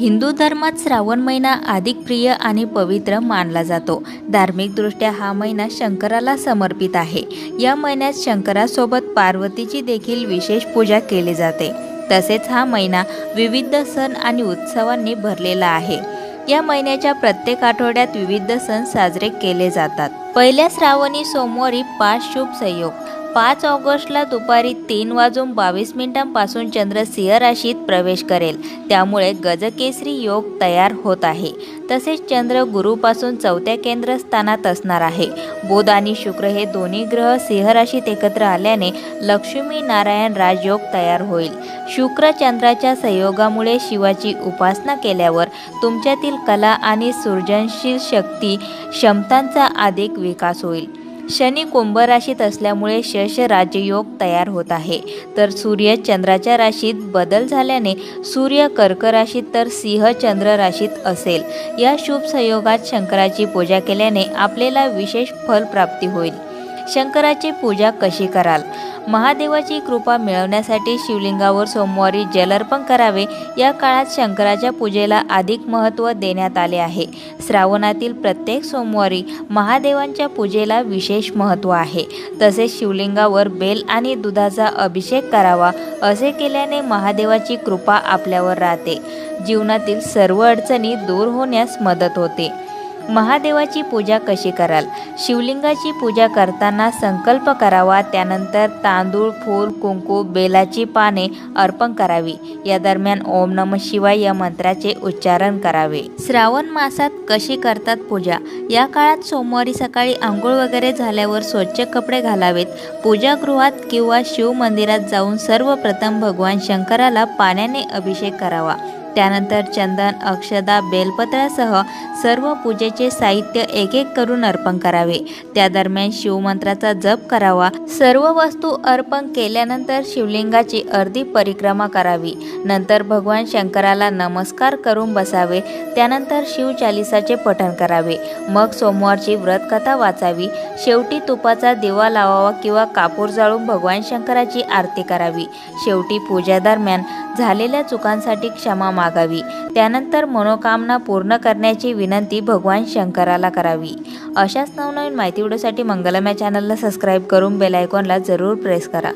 हिंदू धर्मात श्रावण महिना अधिक प्रिय आणि पवित्र मानला जातो. धार्मिकदृष्ट्या हा महिना शंकराला समर्पित आहे. या महिन्यात शंकरासोबत पार्वतीची देखील विशेष पूजा केली जाते. तसेच हा महिना विविध सण आणि उत्सवांनी भरलेला आहे. या महिन्याच्या प्रत्येक आठवड्यात विविध सण साजरे केले जातात. पहिल्या श्रावणी सोमवारी पाच शुभ संयोग पाच ऑगस्टला दुपारी तीन वाजून बावीस मिनिटांपासून चंद्र सिंह राशीत प्रवेश करेल. त्यामुळे गजकेसरी योग तयार होत आहे. तसेच चंद्र गुरुपासून चौथ्या केंद्रस्थानात असणार आहे. बुध आणि शुक्र हे दोन्ही ग्रह सिंह राशीत एकत्र आल्याने लक्ष्मी नारायण राजयोग तयार होईल. शुक्र चंद्राच्या संयोगामुळे शिवाची उपासना केल्यावर तुमच्यातील कला आणि सृजनशील शक्ती क्षमतांचा अधिक विकास होईल. शनी कुंभ राशीत असल्यामुळे शश राजयोग तयार होत आहे. तर सूर्य चंद्राच्या राशीत बदल झाल्याने सूर्य कर्क राशीत तर सिंह चंद्र राशीत असेल. या शुभ संयोगात शंकराची पूजा केल्याने आपल्याला विशेष फल प्राप्ती होईल. शंकराची पूजा कशी कराल? महादेवाची कृपा मिळवण्यासाठी शिवलिंगावर सोमवारी जलर्पण करावे. या काळात शंकराच्या पूजेला अधिक महत्त्व देण्यात आले आहे. श्रावणातील प्रत्येक सोमवारी महादेवांच्या पूजेला विशेष महत्त्व आहे. तसेच शिवलिंगावर बेल आणि दुधाचा अभिषेक करावा असे केल्याने महादेवाची कृपा आपल्यावर राहते. जीवनातील सर्व अडचणी दूर होण्यास मदत होते. महादेवाची पूजा कशी कराल? शिवलिंगाची पूजा करताना संकल्प करावा त्यानंतर तांदूळ फूल कुंकू बेलाची पाने अर्पण करावी. या दरम्यान ओम नम शिवाय या मंत्राचे उच्चारण करावे. श्रावण मासात कशी करतात पूजा? या काळात सोमवारी सकाळी आंघोळ वगैरे झाल्यावर स्वच्छ कपडे घालावेत. पूजागृहात किंवा शिव मंदिरात जाऊन सर्वप्रथम भगवान शंकराला पाण्याने अभिषेक करावा. त्यानंतर चंदन अक्षदा बेलपत्रासह सर्व पूजेचे साहित्य एक एक करून अर्पण करावे. त्या दरम्यान शिवमंत्राचा जप करावा. सर्व वस्तू अर्पण केल्यानंतर शिवलिंगाची अर्धी परिक्रमा करावी. नंतर भगवान शंकराला नमस्कार करून बसावे. त्यानंतर शिवचालिसाचे पठण करावे. मग सोमवारची व्रतकथा वाचावी. शेवटी तुपाचा दिवा लावावा किंवा कापूर जाळून भगवान शंकराची आरती करावी. शेवटी पूजा दरम्यान झालेल्या चुकांसाठी क्षमा मागावी. त्यानंतर मनोकामना पूर्ण करण्याची विनंती भगवान शंकराला करावी. अशाच नवनवीन माहिती व्हिडिओसाठी मंगलम्या चॅनलला सबस्क्राईब करून बेलायकॉनला जरूर प्रेस करा.